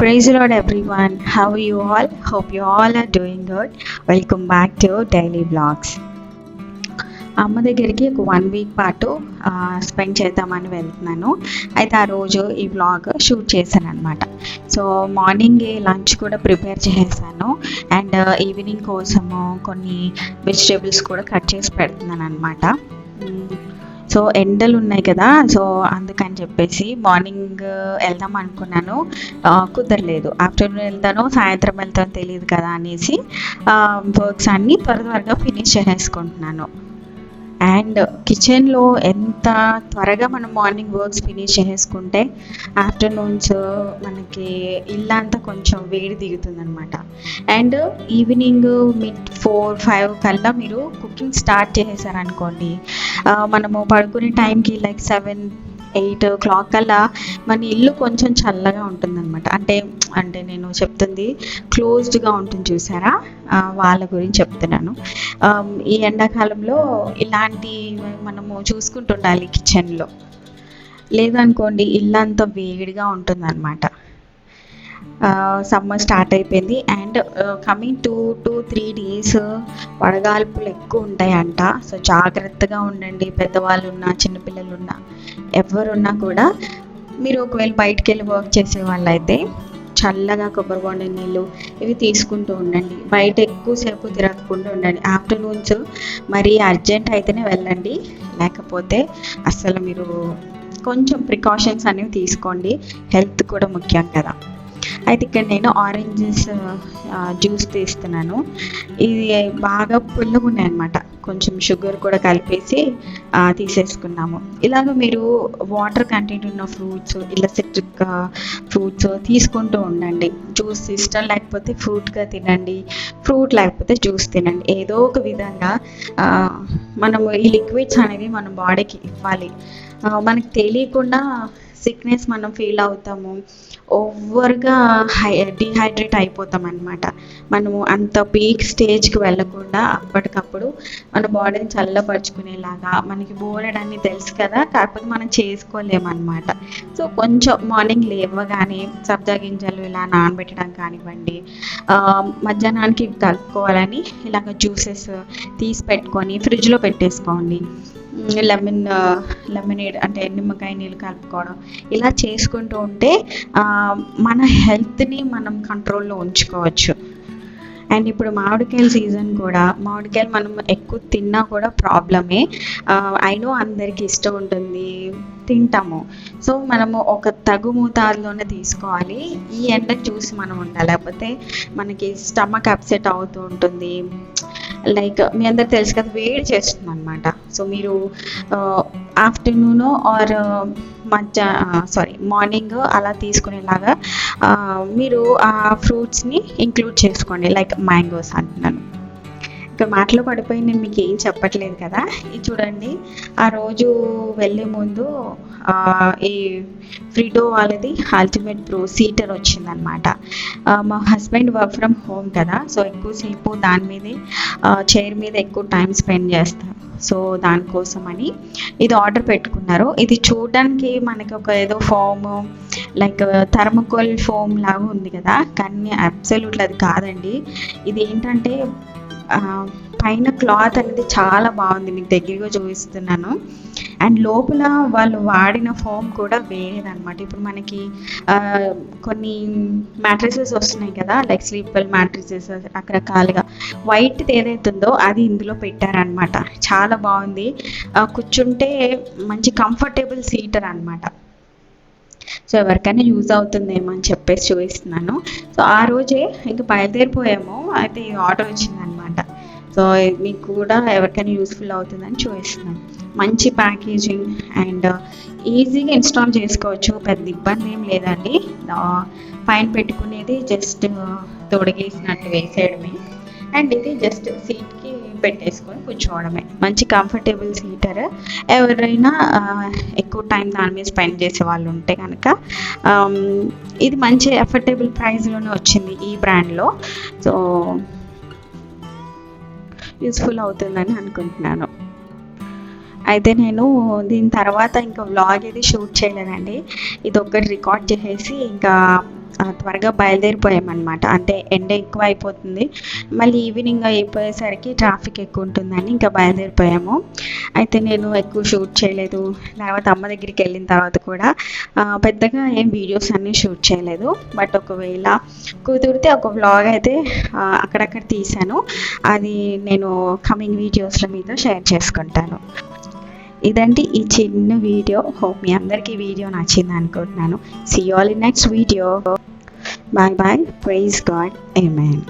Praise Lord everyone how you all hope you all are doing good welcome back to daily blogs అమ్మ దగ్గరికి ఒక one week పాటు spend చేద్దామని వెళ్తున్నాను. అయితే ఆ రోజు ఈ వ్లాగ్ షూట్ చేశాను అనమాట సో మార్నింగ్ లంచ్ కూడా ప్రిపేర్ చేసేసాను. అండ్ ఈవినింగ్ uh, కోసము కొన్ని వెజిటేబుల్స్ కూడా కట్ చేసి పెడుతున్నాను అనమాట hmm. సో ఎండలు ఉన్నాయి కదా సో అందుకని చెప్పేసి మార్నింగ్ వెళ్దాం అనుకున్నాను. కుదరలేదు. ఆఫ్టర్నూన్ వెళ్తాను సాయంత్రం వెళ్తాను తెలియదు కదా అనేసి వర్క్స్ అన్నీ త్వర త్వరగా ఫినిష్ చేసేసుకుంటున్నాను. అండ్ కిచెన్లో ఎంత త్వరగా మనం మార్నింగ్ వర్క్స్ ఫినిష్ చేసుకుంటే ఆఫ్టర్నూన్స్ మనకి ఇల్లంతా కొంచెం వేడి దిగుతుంది అనమాట and evening mid four five కల్లా మీరు కుకింగ్ స్టార్ట్ చేసేసారనుకోండి మనము పడుకునే టైంకి like seven eight o'clock అలా మన ఇల్లు కొంచెం చల్లగా ఉంటుందన్నమాట. అంటే అంటే నేను చెప్తుంది క్లోజ్డ్గా ఉంటుంది చూసారా? వాళ్ళ గురించి చెప్తున్నాను. ఈ ఎండాకాలంలో ఇలాంటి మనము చూసుకుంటుండాలి కిచెన్లో లేదనుకోండి ఇల్లు అంతా వేడిగా ఉంటుందన్నమాట. సమ్మర్ స్టార్ట్ అయిపోయింది. And coming two to three days వడగాల్పులు ఎక్కువ ఉంటాయంట. సో జాగ్రత్తగా ఉండండి. పెద్దవాళ్ళు ఉన్నా చిన్నపిల్లలు ఉన్నా ఎవరున్నా కూడా మీరు ఒకవేళ బయటికి వెళ్ళి వర్క్ చేసే వాళ్ళైతే చల్లగా కొబ్బరి బొండ నీళ్ళు ఇవి తీసుకుంటూ ఉండండి. బయట ఎక్కువసేపు తిరగకుండా ఉండండి. ఆఫ్టర్నూన్స్ మరీ అర్జెంట్ అయితేనే వెళ్ళండి. లేకపోతే అసలు మీరు కొంచెం ప్రికాషన్స్ అనేవి తీసుకోండి. హెల్త్ కూడా ముఖ్యం కదా. అయితే ఇక్కడ నేను ఆరెంజెస్ జ్యూస్ తీస్తున్నాను. ఇది బాగా పుల్లగా ఉన్నాయి అనమాట కొంచెం షుగర్ కూడా కలిపేసి తీసేసుకున్నాము. ఇలాగ మీరు వాటర్ కంటెంట్ ఉన్న ఫ్రూట్స్ ఇలా సిట్రిక్ ఫ్రూట్స్ తీసుకుంటూ ఉండండి. జ్యూస్ ఇష్టం లేకపోతే ఫ్రూట్గా తినండి. ఫ్రూట్ లేకపోతే జ్యూస్ తినండి. ఏదో ఒక విధంగా మనము ఈ లిక్విడ్స్ అనేవి మన బాడీకి ఇవ్వాలి. మనకు తెలియకుండా సిక్నెస్ మనం ఫీల్ అవుతాము. ఓవర్గా హై డిహైడ్రేట్ అయిపోతాం అనమాట మనము అంత పీక్ స్టేజ్కి వెళ్ళకుండా అప్పటికప్పుడు మన బాడీని చల్లపరుచుకునేలాగా మనకి బోలెడన్ని తెలుసు కదా కాకపోతే మనం చేసుకోలేమన్నమాట. సో కొంచెం మార్నింగ్ లేవగానే సబ్జా గింజలు ఇలా నానబెట్టడం కానివ్వండి మధ్యాహ్నానికి కలుపుకోవాలని ఇలాగ జ్యూసెస్ తీసి పెట్టుకొని ఫ్రిడ్జ్లో పెట్టేసుకోండి. లెమన్ లెమనేడ్ అంటే నిమ్మకాయ నీళ్ళు కలుపుకోవడం ఇలా చేసుకుంటూ ఉంటే మన హెల్త్ని మనం కంట్రోల్లో ఉంచుకోవచ్చు. అండ్ ఇప్పుడు మామిడికాయల సీజన్ కూడా మామిడికాయలు మనం ఎక్కువ తిన్నా కూడా ప్రాబ్లమే. అయినో అందరికి ఇష్టం ఉంటుంది తింటాము. సో మనము ఒక తగు మోతాదులోనే తీసుకోవాలి. ఈ ఎండ చూసి మనం ఉండాలి. లేకపోతే మనకి స్టమక్ అప్సెట్ అవుతూ ఉంటుంది. లైక్ మీ అందరు తెలుసు కదా వేడి చేస్తుంది అనమాట సో మీరు ఆఫ్టర్నూన్ ఆర్ మధ్య సారీ మార్నింగ్ అలా తీసుకునేలాగా మీరు ఆ ఫ్రూట్స్ని ఇంక్లూడ్ చేసుకోండి లైక్ మ్యాంగోస్ అంటున్నాను. మాటలు పడిపోయి నేను మీకు ఏం చెప్పట్లేదు కదా. ఇది చూడండి. ఆ రోజు వెళ్ళే ముందు ఈ ఫ్రీడో వాళ్ళది అల్టిమేట్ ప్రో సీటర్ వచ్చిందనమాట మా హస్బెండ్ వర్క్ ఫ్రమ్ హోమ్ కదా. సో ఎక్కువసేపు దాని మీదే చైర్ మీద ఎక్కువ టైం స్పెండ్ చేస్తారు సో దానికోసం అని ఇది ఆర్డర్ పెట్టుకున్నారు. ఇది చూడడానికి మనకి ఒక ఏదో ఫోమ్ లైక్ థర్మకోల్ ఫోమ్ లాగా ఉంది కదా. కానీ అబ్సల్యూట్లు అది కాదండి. ఇది ఏంటంటే పైన క్లాత్ అనేది చాలా బాగుంది. మీకు దగ్గరగా చూపిస్తున్నాను. అండ్ లోపల వాళ్ళు వాడిన ఫోమ్ కూడా వేరేదన్నమాట. ఇప్పుడు మనకి కొన్ని మ్యాట్రిసెస్ వస్తున్నాయి కదా లైక్ స్లీపర్ మ్యాట్రిసెస్ రకరకాలుగా. వైట్ ఏదైతే ఉందో అది ఇందులో పెట్టారనమాట చాలా బాగుంది. కూర్చుంటే మంచి కంఫర్టబుల్ సీటర్ అనమాట సో ఎవరికైనా యూజ్ అవుతుందేమో అని చెప్పేసి చూపిస్తున్నాను. సో ఆ రోజే ఇంకా బయలుదేరిపోయాము. అయితే ఈ ఆర్డర్ వచ్చింది సో మీకు కూడా ఎవరికైనా యూస్ఫుల్ అవుతుందని చూపిస్తున్నాను మంచి ప్యాకేజింగ్ అండ్ ఈజీగా ఇన్స్టాల్ చేసుకోవచ్చు. పెద్ద ఇబ్బంది ఏం లేదండి. పైన పెట్టుకునేది జస్ట్ uh, తొడిగేసినట్టు వేసేయడమే. అండ్ ఇది జస్ట్ సీట్కి పెట్టేసుకొని కూర్చోవడమే. మంచి కంఫర్టబుల్ సీటర్ ఎవరైనా ఎక్కువ టైం దాని మీద స్పెండ్ చేసే వాళ్ళు ఉంటే కనుక ఇది మంచి అఫోర్డబుల్ ప్రైస్లోనే వచ్చింది ఈ బ్రాండ్లో సో యూస్ఫుల్ అవుతుందని అనుకుంటున్నాను. అయితే నేను దీని తర్వాత ఇంకా వ్లాగ్ ఇది షూట్ చేయలేదండి. ఇది ఒక్కటి రికార్డ్ చేసేసి ఇంకా త్వరగా బయలుదేరిపోయామన్నమాట. అంటే ఎండ ఎక్కువ అయిపోతుంది మళ్ళీ ఈవినింగ్ అయిపోయేసరికి ట్రాఫిక్ ఎక్కువ ఉంటుందని ఇంకా బయలుదేరిపోయాము. అయితే నేను ఎక్కువ షూట్ చేయలేదు. లేకపోతే అమ్మ దగ్గరికి వెళ్ళిన తర్వాత కూడా పెద్దగా ఏం వీడియోస్ అన్నీ షూట్ చేయలేదు. బట్ ఒకవేళ కుదిరితే ఒక వ్లాగ్ అయితే అక్కడక్కడ తీశాను. అది నేను కమింగ్ వీడియోస్లో మీతో షేర్ చేసుకుంటాను. ఇదండి ఈ చిన్న వీడియో. హోప్ మీ అందరికీ వీడియో నచ్చింది అనుకుంటున్నాను. See all in next video bye bye praise God ఏమైన్